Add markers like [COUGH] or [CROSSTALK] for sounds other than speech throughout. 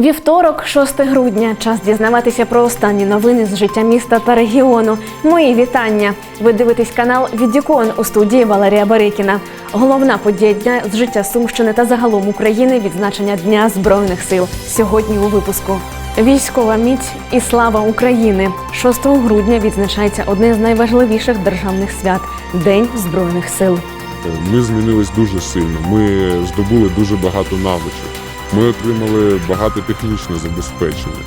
Вівторок, 6 грудня. Час дізнаватися про останні новини з життя міста та регіону. Мої вітання. Ви дивитесь канал Відікон у студії Валерія Барикіна. Головна подія дня з життя Сумщини та загалом України відзначення Дня Збройних сил. Сьогодні у випуску. Військова міць і слава України. 6 грудня відзначається одне з найважливіших державних свят День Збройних сил. Ми змінились дуже сильно. Ми здобули дуже багато навичок. Ми отримали багато технічне забезпечення.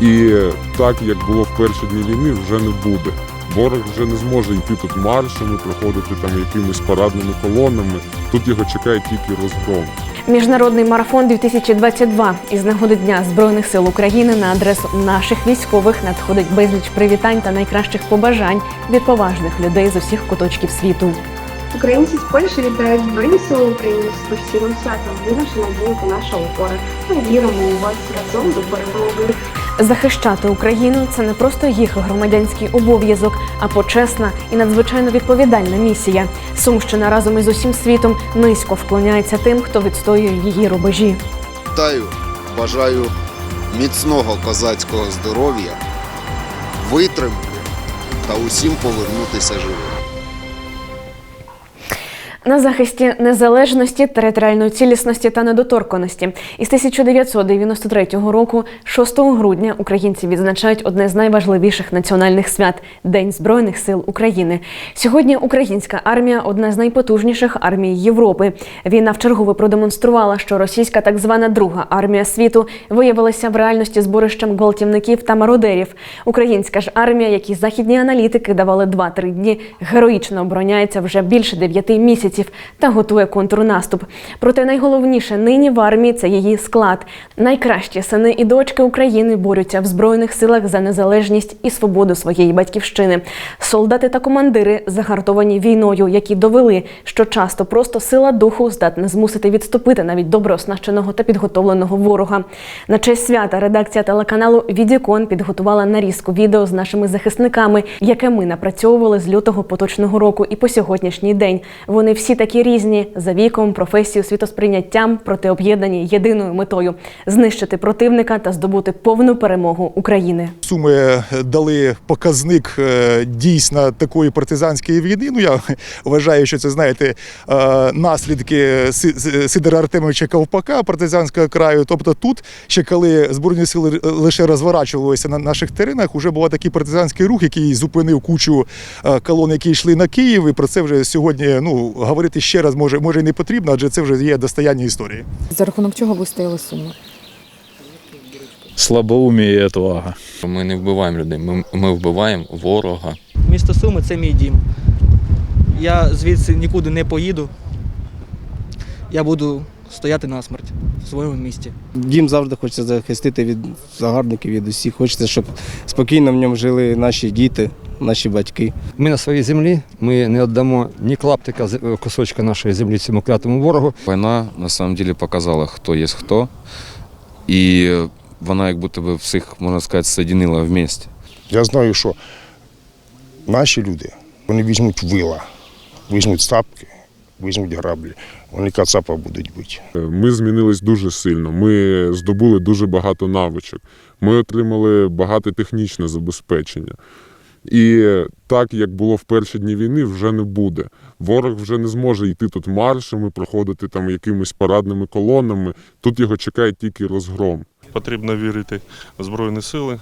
І так, як було в перші дні війни, вже не буде. Ворог вже не зможе йти тут маршами, проходити там якимись парадними колонами. Тут його чекає тільки розгром. Міжнародний марафон 2022 із нагоди Дня Збройних сил України на адресу наших військових надходить безліч привітань та найкращих побажань від поважних людей з усіх куточків світу. Українці з Польщі вітають Збройні Сили України з постійним святом. Ви наша надія та наша опора. Ми віримо у вас разом до перемоги. Захищати Україну це не просто їх громадянський обов'язок, а почесна і надзвичайно відповідальна місія. Сумщина разом із усім світом низько вклоняється тим, хто відстоює її рубежі. Вітаю, бажаю міцного козацького здоров'я, витримки та усім повернутися живим. На захисті незалежності, територіальної цілісності та недоторканості із 1993 року, 6 грудня, українці відзначають одне з найважливіших національних свят День Збройних сил України. Сьогодні українська армія одна з найпотужніших армій Європи. Війна вчергове продемонструвала, що російська так звана друга армія світу виявилася в реальності зборищем гвалтівників та мародерів. Українська ж армія, які західні аналітики давали 2-3 дні, героїчно обороняється вже більше 9 місяців та готує контрнаступ. Проте найголовніше нині в армії це її склад. Найкращі сини і дочки України борються в збройних силах за незалежність і свободу своєї батьківщини. Солдати та командири загартовані війною, які довели, що часто просто сила духу здатна змусити відступити навіть добре оснащеного та підготовленого ворога. На честь свята редакція телеканалу Відікон підготувала нарізку відео з нашими захисниками, яке ми напрацьовували з лютого поточного року і по сьогоднішній день. Вони всі такі різні за віком, професією, світосприйняттям, проте об'єднані єдиною метою знищити противника та здобути повну перемогу України. Суми дали показник е, дійсно такої партизанської війни. Ну я вважаю, що це знаєте е, наслідки Си- Си- Сидора Артемовича Ковпака, партизанського краю. Тобто, тут ще коли збройні сили лише розворачувалися на наших теренах, вже був такий партизанський рух, який зупинив кучу е, колон, які йшли на Київ. І про це вже сьогодні ну говорити ще раз може може і не потрібно, адже це вже є достояння історії. За рахунок чого ви стояли суми? слабоумие і отвага. Ми не вбиваємо людей, ми, ми вбиваємо ворога. Місто Суми це мій дім. Я звідси нікуди не поїду. Я буду стояти на смерть в своєму місті. Дім завжди хочеться захистити від загарбників, від усіх. Хочеться, щоб спокійно в ньому жили наші діти, наші батьки. Ми на своїй землі, ми не віддамо ні клаптика з- кусочка нашої землі цьому клятому ворогу. Війна на самом деле показала, хто є хто. І вона як будто би всіх, можна сказати, соєдинила вместе. Я знаю, що наші люди вони візьмуть вила, візьмуть цапки, візьмуть граблі. Вони кацапа будуть бити. Ми змінились дуже сильно. Ми здобули дуже багато навичок. Ми отримали багато технічне забезпечення. І так, як було в перші дні війни, вже не буде. Ворог вже не зможе йти тут маршами, проходити там якимись парадними колонами. Тут його чекає тільки розгром. Потрібно вірити в Збройні сили.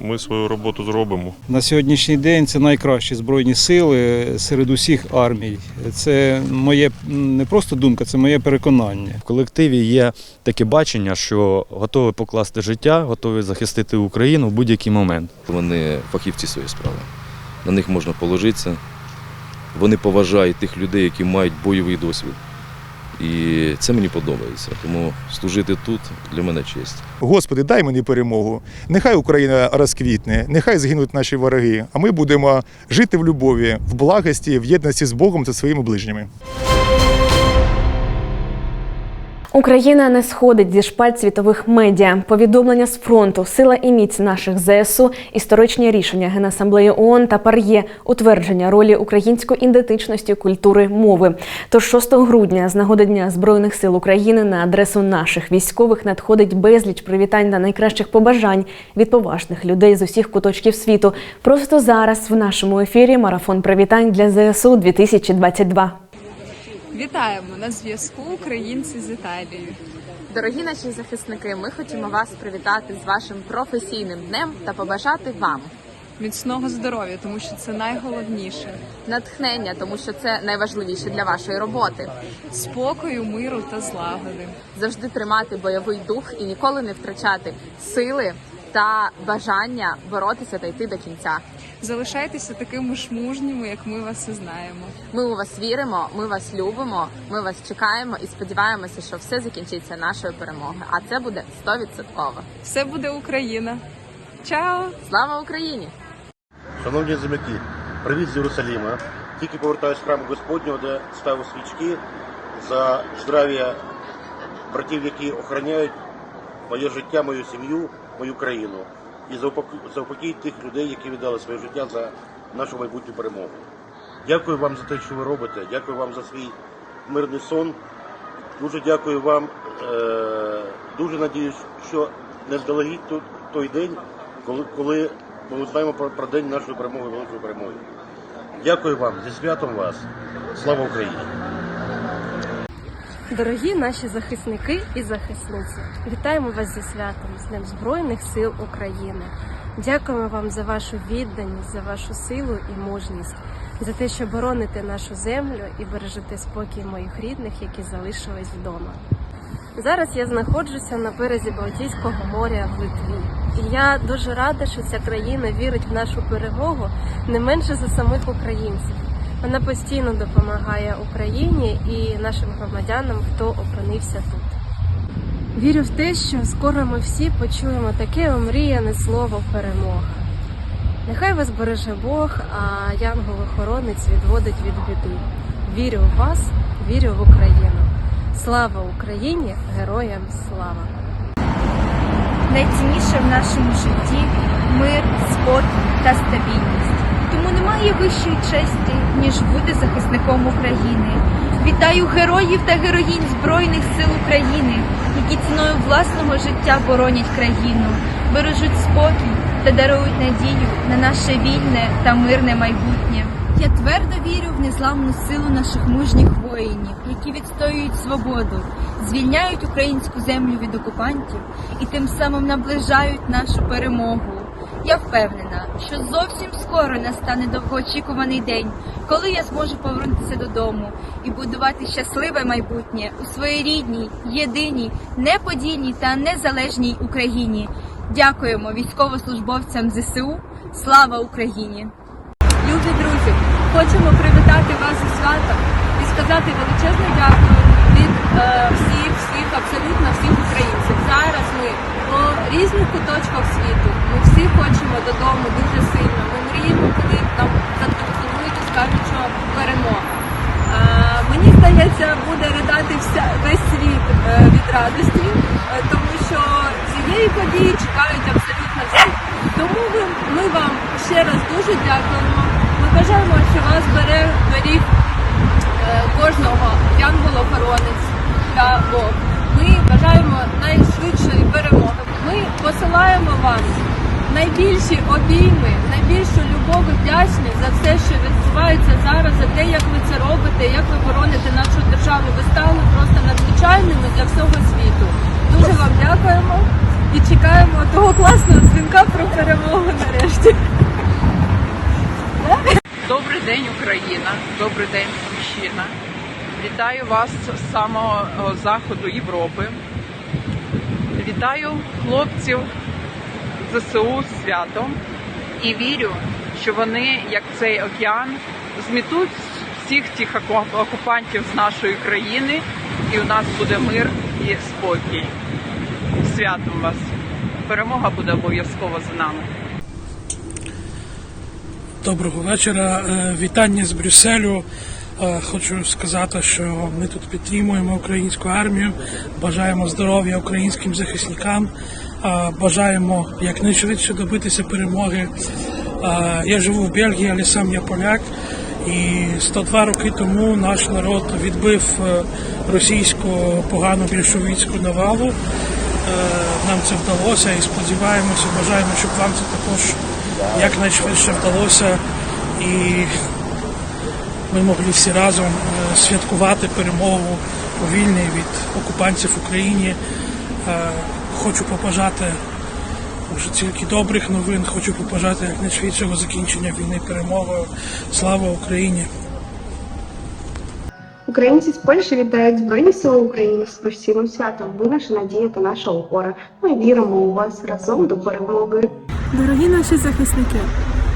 Ми свою роботу зробимо. На сьогоднішній день це найкращі збройні сили серед усіх армій. Це моє не просто думка, це моє переконання. В колективі є таке бачення, що готові покласти життя, готові захистити Україну в будь-який момент. Вони фахівці своєї справи. На них можна положитися. Вони поважають тих людей, які мають бойовий досвід. І це мені подобається. Тому служити тут для мене честь. Господи, дай мені перемогу. Нехай Україна розквітне, нехай згинуть наші вороги, а ми будемо жити в любові, в благості, в єдності з Богом та своїми ближніми. Україна не сходить зі шпальт світових медіа. Повідомлення з фронту, сила і міць наших ЗСУ, історичні рішення Генасамблеї ООН та ПАРЄ, утвердження ролі української ідентичності, культури, мови. Тож 6 грудня, з нагоди Дня Збройних сил України, на адресу наших військових надходить безліч привітань та найкращих побажань від поважних людей з усіх куточків світу. Просто зараз в нашому ефірі марафон привітань для ЗСУ 2022. Вітаємо на зв'язку українці з Італії. Дорогі наші захисники, ми хочемо вас привітати з вашим професійним днем та побажати вам Міцного здоров'я, тому що це найголовніше. натхнення, тому що це найважливіше для вашої роботи. Спокою, миру та злагоди. Завжди тримати бойовий дух і ніколи не втрачати сили та бажання боротися та йти до кінця. Залишайтеся такими ж мужніми, як ми вас і знаємо. Ми у вас віримо, ми вас любимо, ми вас чекаємо і сподіваємося, що все закінчиться нашою перемогою. А це буде 100%. Все буде Україна. Чао! Слава Україні! Шановні земляки, привіт з Єрусалима. Тільки повертаюсь з храму Господнього, де ставив свічки за здрав'я братів, які охороняють моє життя, мою сім'ю, мою країну. І за упокій тих людей, які віддали своє життя за нашу майбутню перемогу. Дякую вам за те, що ви робите. Дякую вам за свій мирний сон. Дуже дякую вам. Е, Дуже надіюсь, що не здалегідь той- день, коли, ми узнаємо про, про день нашої перемоги, великої перемоги. Дякую вам зі святом вас. Слава Україні! Дорогі наші захисники і захисниці, вітаємо вас зі святом, з Днем Збройних сил України. Дякуємо вам за вашу відданість, за вашу силу і мужність, за те, що бороните нашу землю і бережете спокій моїх рідних, які залишились вдома. Зараз я знаходжуся на березі Балтійського моря в Литві. І я дуже рада, що ця країна вірить в нашу перемогу не менше за самих українців. Вона постійно допомагає Україні і нашим громадянам, хто опинився тут. Вірю в те, що скоро ми всі почуємо таке омріяне слово перемога. Нехай вас береже Бог, а янгол-охоронець відводить від біди. Вірю в вас, вірю в Україну. Слава Україні! Героям слава! Найцінніше в нашому житті мир, спокій та стабільність. Тому немає вищої честі, ніж бути захисником України. Вітаю героїв та героїнь Збройних сил України, які ціною власного життя боронять країну, бережуть спокій та дарують надію на наше вільне та мирне майбутнє. Я твердо вірю в незламну силу наших мужніх воїнів, які відстоюють свободу, звільняють українську землю від окупантів і тим самим наближають нашу перемогу. Я впевнена, що зовсім скоро настане довгоочікуваний день, коли я зможу повернутися додому і будувати щасливе майбутнє у своїй рідній, єдиній, неподільній та незалежній Україні. Дякуємо військовослужбовцям ЗСУ. Слава Україні! Любі друзі, хочемо привітати вас зі святом і сказати величезне дякую від е, всіх, всіх, абсолютно всіх українців. Зараз ми по різних куточках світу. Ми всі хочемо додому дуже сильно. Ми мріємо, коли нам зателефонують і скажуть, що перемога. Е, мені здається, буде ридати вся весь світ е, від радості, е, тому що цієї події чекають абсолютно всі. Тому ви, ми вам ще раз дуже дякуємо. Ми бажаємо, що вас бере беріг е, кожного янгол-охоронець та Бог. Ми бажаємо найшвидшої перемоги. Ми посилаємо вам найбільші обійми, найбільшу любов і вдячність за все, що відбувається зараз, за те, як ви це робите, як ви бороните нашу державу. Ви стали просто надзвичайними для всього світу. Дуже вам дякуємо і чекаємо того класного дзвінка про перемогу нарешті. Добрий день, Україна! Добрий день, Батьківщина! Вітаю вас з самого заходу Європи. Вітаю хлопців ЗСУ з святом і вірю, що вони, як цей океан, змітуть всіх тих окупантів з нашої країни, і у нас буде мир і спокій. Святом вас! Перемога буде обов'язково за нами. Доброго вечора. Е, Вітання з Брюсселю. Е, Хочу сказати, що ми тут підтримуємо українську армію, бажаємо здоров'я українським захисникам, е, бажаємо якнайшвидше добитися перемоги. Е, Я живу в Бельгії, але сам я поляк. І 102 роки тому наш народ відбив російську погану більшовицьку навалу. Нам це вдалося і сподіваємося, бажаємо, щоб вам це також якнайшвидше вдалося. І ми могли всі разом е, святкувати перемогу у вільній від окупантів в Україні. Е, Хочу побажати вже тільки добрих новин, хочу побажати якнайшвидшого закінчення війни перемогою. Слава Україні! Українці з Польщі вітають Збройні Сили України з постійним святом. Ви наша надія та наша опора. Ми віримо у вас разом до перемоги. Дорогі наші захисники,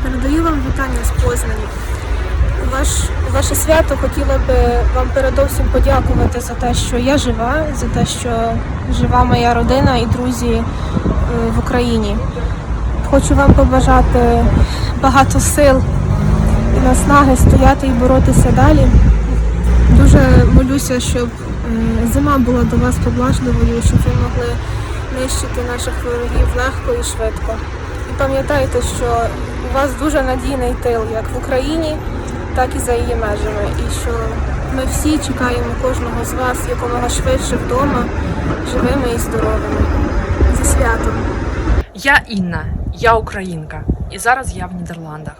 передаю вам вітання з Познані. Ваш, ваше свято хотіла би вам передовсім подякувати за те, що я жива, за те, що жива моя родина і друзі е, в Україні. Хочу вам побажати багато сил і наснаги стояти і боротися далі. Дуже молюся, щоб зима була до вас поблажливою, щоб ви могли нищити наших ворогів легко і швидко. І пам'ятайте, що у вас дуже надійний тил як в Україні, так і за її межами. І що ми всі чекаємо кожного з вас якомога швидше вдома, живими і здоровими. Зі святом! Я Інна, я українка, і зараз я в Нідерландах.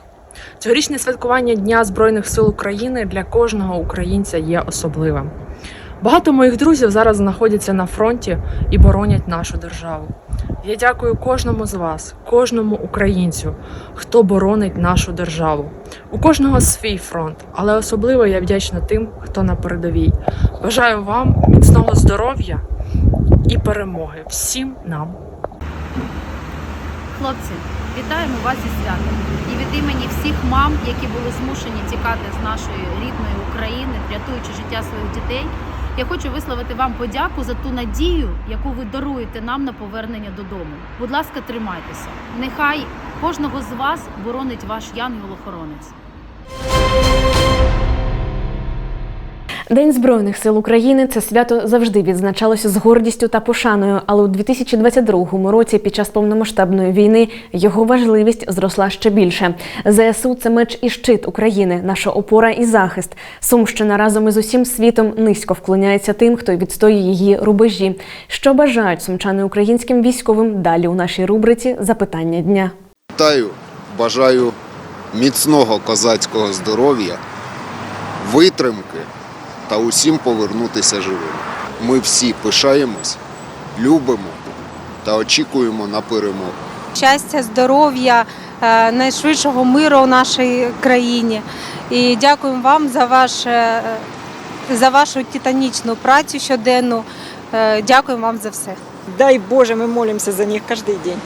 Цьогорічне святкування Дня Збройних сил України для кожного українця є особливим. Багато моїх друзів зараз знаходяться на фронті і боронять нашу державу. Я дякую кожному з вас, кожному українцю, хто боронить нашу державу. У кожного свій фронт, але особливо я вдячна тим, хто на передовій. Бажаю вам міцного здоров'я і перемоги всім нам. Хлопці, вітаємо вас зі святом. І від імені всіх мам, які були змушені тікати з нашої рідної України, рятуючи життя своїх дітей. Я хочу висловити вам подяку за ту надію, яку ви даруєте нам на повернення додому. Будь ласка, тримайтеся. Нехай кожного з вас боронить ваш янгел-охоронець. День Збройних сил України це свято завжди відзначалося з гордістю та пошаною, але у 2022 році, під час повномасштабної війни, його важливість зросла ще більше. ЗСУ це меч і щит України, наша опора і захист. Сумщина разом із усім світом низько вклоняється тим, хто відстоює її рубежі. Що бажають сумчани українським військовим далі у нашій рубриці Запитання дня. Вітаю, бажаю міцного козацького здоров'я, витримки та усім повернутися живими. Ми всі пишаємось, любимо та очікуємо на перемогу. щастя, здоров'я, е, найшвидшого миру у нашій країні. І дякуємо вам за, ваше, за вашу титанічну працю щоденну. Е, Дякуємо вам за все. Дай Боже, мы молимся за них каждый день.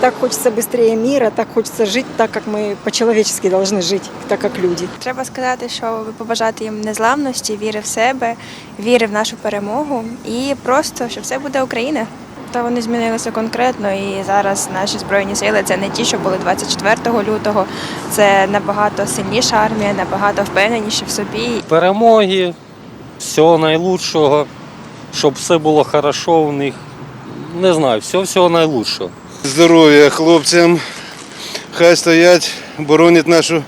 Так хочется быстрее мира, так хочется жить так, как мы по-человечески должны жить, так как люди. Треба сказати, що побажати їм незламності, віри в себе, віри в нашу перемогу і просто, що все буде Україна. Та вони змінилися конкретно, і зараз наші збройні сили це не ті, що були 24 лютого. Це набагато сильніша армія, набагато впевненіші в собі. перемоги, всього найлучшого, щоб все було хорошо у них. Не знаю, всього всього найлучшого. Здоров'я хлопцям, хай стоять, боронять нашу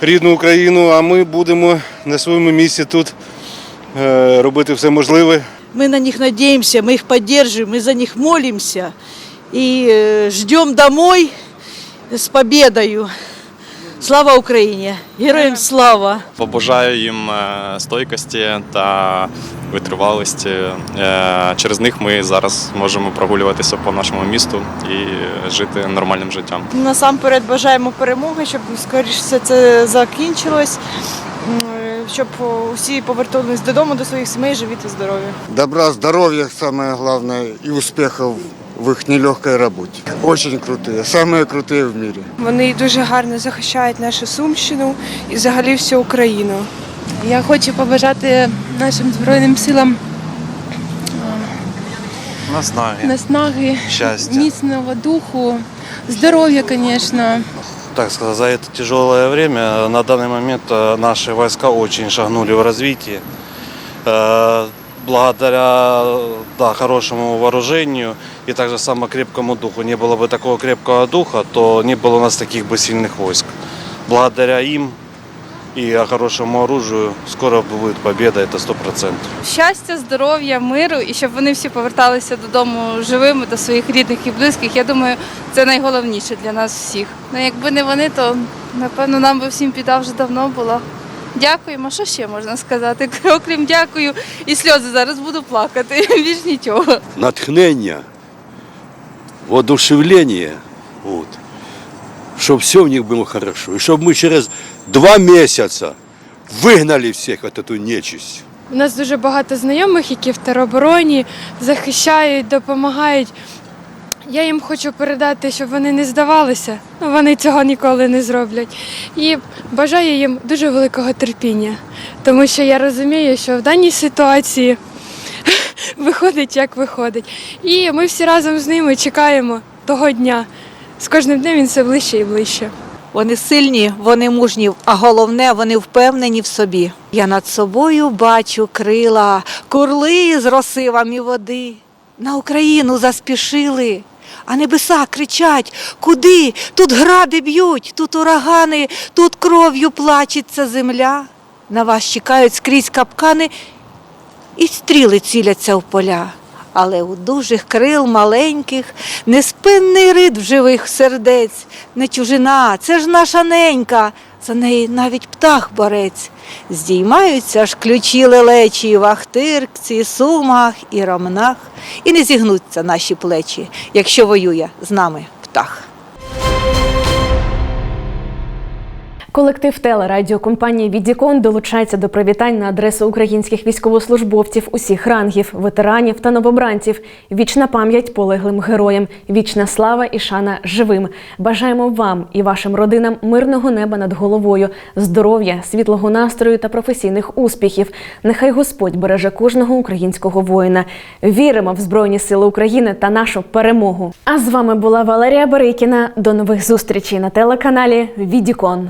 рідну Україну, а ми будемо на своєму місці тут е, робити все можливе. Мы на них надеемся, мы их поддерживаем, мы за них молимся и э, ждем домой с победою. Слава Україні! Героям слава! Побажаю їм е, стойкості та витривалості. Е, Через них ми зараз можемо прогулюватися по нашому місту і жити нормальним життям. Насамперед бажаємо перемоги, щоб скоріше все це закінчилось, щоб усі повернулись додому до своїх сімей, живі та здорові. Добра, здоровья самое главное и успехов в их нелегкой работе. Очень крутые, самые крутые в мире. Вони дуже гарно захищають нашу Сумщину і взагалі всю Україну. Я хочу побажати нашим Збройним силам Наснаги. наснаги, Щастя. міцного духу, здоров'я, звісно, так сказать, за это тяжелое время на данный момент э, наши войска очень шагнули в развитие. Э, Благодаря да, хорошему вооружению и также само крепкому духу. Не было бы такого крепкого духа, то не было у нас таких бы сильных войск. Благодаря им и хорошему оружию скоро будет победа, это сто процентов. щастя, здоров'я, миру і щоб вони всі поверталися додому живими до своїх рідних і близьких. Я думаю, це найголовніше для нас всіх. Ну, якби не вони, то напевно нам би всім біда вже давно була. Дякуємо. Що ще можна сказати? [LAUGHS] Окрім дякую і сльози зараз буду плакати. [LAUGHS] Більш нічого. натхнення, воодушевлення, от, щоб все в них було хорошо. І щоб ми через два місяці вигнали всіх от эту нечисть. У нас дуже багато знайомих, які в теробороні захищають, допомагають. Я їм хочу передати, щоб вони не здавалися. Ну, вони цього ніколи не зроблять. І бажаю їм дуже великого терпіння, тому що я розумію, що в даній ситуації [LAUGHS] виходить, як виходить. І ми всі разом з ними чекаємо того дня. З кожним днем він все ближче і ближче. Вони сильні, вони мужні, а головне, вони впевнені в собі. Я над собою бачу крила, курли з роси вам і води. На Україну заспішили, а небеса кричать: куди? Тут гради б'ють, тут урагани, тут кров'ю плачеться земля. На вас чекають скрізь капкани і стріли ціляться в поля. Але у дужих крил маленьких неспинний рид в живих сердець, не чужина, це ж наша ненька, за неї навіть птах борець. Здіймаються ж ключі лелечі, в Сумах і рамнах, і не зігнуться наші плечі, якщо воює з нами птах. Колектив телерадіокомпанії Відікон долучається до привітань на адресу українських військовослужбовців усіх рангів, ветеранів та новобранців. Вічна пам'ять полеглим героям, вічна слава і шана живим. Бажаємо вам і вашим родинам мирного неба над головою, здоров'я, світлого настрою та професійних успіхів. Нехай Господь береже кожного українського воїна. Віримо в Збройні Сили України та нашу перемогу. А з вами була Валерія Борикіна. До нових зустрічей на телеканалі Відікон.